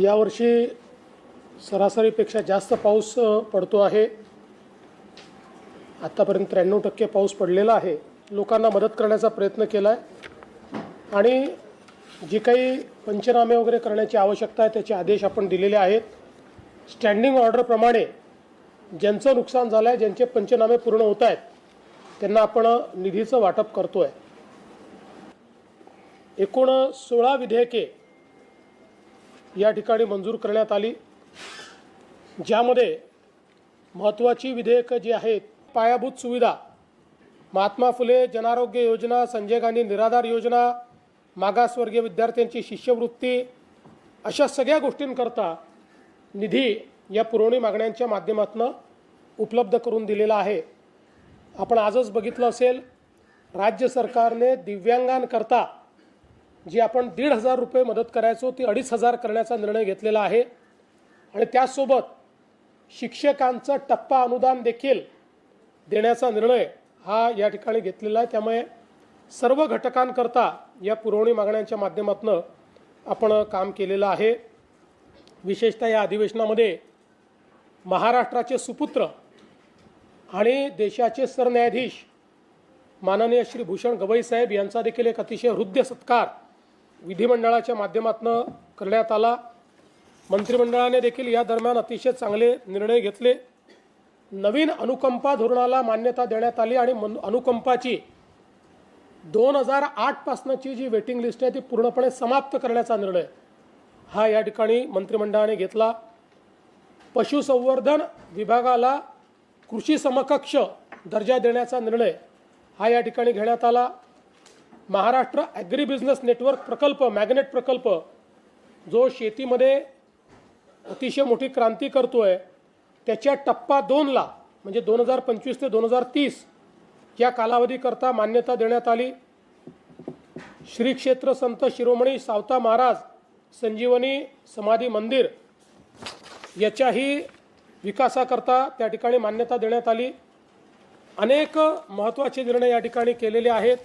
यावर्षी सरासरीपेक्षा जास्त पाऊस पडतो आहे. आत्तापर्यंत त्र्याण्णव टक्के पाऊस पडलेला आहे. लोकांना मदत करण्याचा प्रयत्न केला आहे आणि जी काही पंचनामे वगैरे करण्याची आवश्यकता आहे त्याचे आदेश आपण दिलेले आहेत. स्टँडिंग ऑर्डरप्रमाणे ज्यांचं नुकसान झालं आहे ज्यांचे पंचनामे पूर्ण होत आहेत त्यांना आपण निधीचं वाटप करतो आहे एकूण सोळा विधेयके या ठिकाणी मंजूर करण्यात आली. ज्यामध्ये महत्त्वाची विधेयकं जी आहेत पायाभूत सुविधा महात्मा फुले जनारोग्य योजना संजय गांधी निराधार योजना मागासवर्गीय विद्यार्थ्यांची शिष्यवृत्ती अशा सगळ्या गोष्टींकरता निधी या पुरवणी मागण्यांच्या माध्यमातून उपलब्ध करून दिलेला आहे. आपण आजच बघितलं असेल राज्य सरकारने दिव्यांगांकरता जी आपण दीड हजार रुपये मदत करायचो ती अडीच हजार करण्याचा निर्णय घेतलेला आहे. आणि त्याचसोबत शिक्षकांचं टप्पा अनुदान देखील देण्याचा निर्णय हा या ठिकाणी घेतलेला आहे. त्यामुळे सर्व घटकांकरता या पुरवणी मागण्यांच्या माध्यमातून आपण काम केलेलं आहे. विशेषतः या अधिवेशनामध्ये महाराष्ट्राचे सुपुत्र आणि देशाचे सरन्यायाधीश माननीय श्री भूषण गवई साहेब यांचा देखील एक अतिशय हृदय सत्कार विधिमंडळाच्या माध्यमातून करण्यात आला. मंत्रिमंडळाने देखील या दरम्यान अतिशय चांगले निर्णय घेतले. नवीन अनुकंपा धोरणाला मान्यता देण्यात आली आणि मन- अनुकंपाची दोन हजार आठपासनंची जी वेटिंग लिस्ट आहे ती पूर्णपणे समाप्त करण्याचा निर्णय हा या ठिकाणी मंत्रिमंडळाने घेतला. पशुसंवर्धन विभागाला कृषी समकक्ष दर्जा देण्याचा निर्णय हा या ठिकाणी घेण्यात आला. महाराष्ट्र ॲग्री बिझनेस नेटवर्क प्रकल्प मॅग्नेट प्रकल्प जो शेतीमध्ये अतिशय मोठी क्रांती करतो आहे त्याच्या टप्पा दोनला म्हणजे दोन हजार पंचवीस ते दोन हजार तीस या कालावधीकरता मान्यता देण्यात आली. श्री क्षेत्र संत शिरोमणी सावता महाराज संजीवनी समाधी मंदिर याच्याही विकासाकरता त्या ठिकाणी मान्यता देण्यात आली. अनेक महत्त्वाचे निर्णय या ठिकाणी केलेले आहेत.